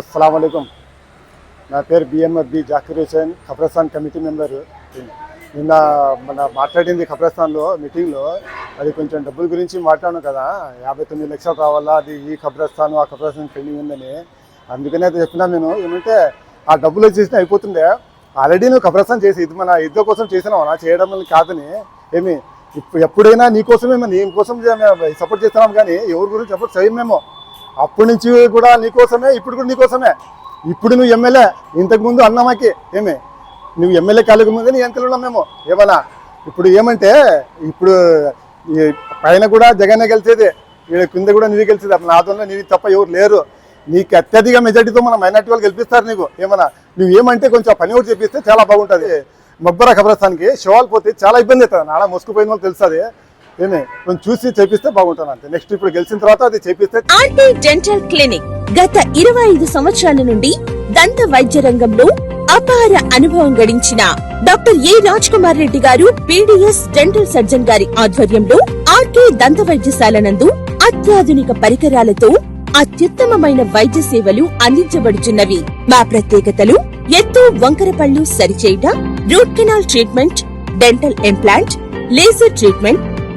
అస్సలం అయికం నా పేరు B M F B Zakir Hussain Qabristan committee member నిన్న మన మాట్లాడింది ఖబ్రస్థాన్లో మీటింగ్లో అది కొంచెం డబ్బుల గురించి మాట్లాడాను కదా. యాభై తొమ్మిది లక్షలు రావాలా అది ఈ ఖబ్రస్థాన్ ఆ ఖబ్రస్థాన్ పెండింగ్ ఉందని. అందుకనే అయితే చెప్పినా నేను ఏమంటే ఆ డబ్బులు వచ్చేసిన అయిపోతుండే ఆల్రెడీ నువ్వు ఖబ్రస్థాన్ చేసి ఇది మన ఇద్దరు కోసం చేసినావు నా చేయడం కాదని. ఏమి? ఇప్పుడు ఎప్పుడైనా నీ కోసమే నీ కోసం సపోర్ట్ చేస్తున్నాం కానీ ఎవరి గురించి సపోర్ట్ చేయమేమో అప్పటి నుంచి కూడా నీకోసమే ఇప్పుడు కూడా నీకోసమే ఇప్పుడు నువ్వు ఎమ్మెల్యే ఇంతకుముందు అన్నమాకి ఏమే? నువ్వు ఎమ్మెల్యే కాలేక ముందే నీ వెనకలు ఉన్నాం మేము ఏమన్నా? ఇప్పుడు ఏమంటే ఇప్పుడు ఈ పైన కూడా జగన్నే గెలిచేది ఈడ కింద కూడా నీది గెలిచేది అప్పుడు నాతో నీది తప్ప ఎవరు లేరు. నీకు అత్యధిక మెజార్టీతో మనం మైనార్టీ వాళ్ళు గెలిపిస్తారు నీకు ఏమన్నా? నువ్వు ఏమంటే కొంచెం పని కూడా చెప్పిస్తే చాలా బాగుంటుంది. మబ్బరా ఖబరస్థాన్కి శివాలు పోతే చాలా ఇబ్బంది అవుతుంది. నాడ మోసుకుపోయిన వాళ్ళు తెలుస్తుంది. ఏమే చూసి చేపిస్తే బాగుంటుంది అంతే. నెక్స్ట్ ఇప్పుడు గెలిచిన తర్వాత అది చేపిస్తే ఆర్టీ డెంటల్ క్లినిక్. గత ఇరవై ఐదు సంవత్సరాల నుండి దంత వైద్య రంగంలో అపార అనుభవం గడించిన డాక్టర్ ఏ రాజ్ కుమార్ రెడ్డి గారు పీడిఎస్ డెంటల్ సర్జన్ గారి ఆధ్వర్యంలో ఆర్కే దంత వైద్యశాల నందు అత్యాధునిక పరికరాలతో అత్యుత్తమమైన వైద్య సేవలు అందించబడుచున్నవి. మా ప్రత్యేకతలు ఎత్తు వంకర పళ్ళు సరిచేయట root canal treatment dental implant laser treatment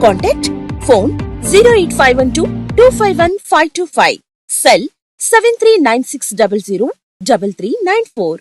contact phone zero eight five one two two five one five two five cell seven three nine six double zero double three nine four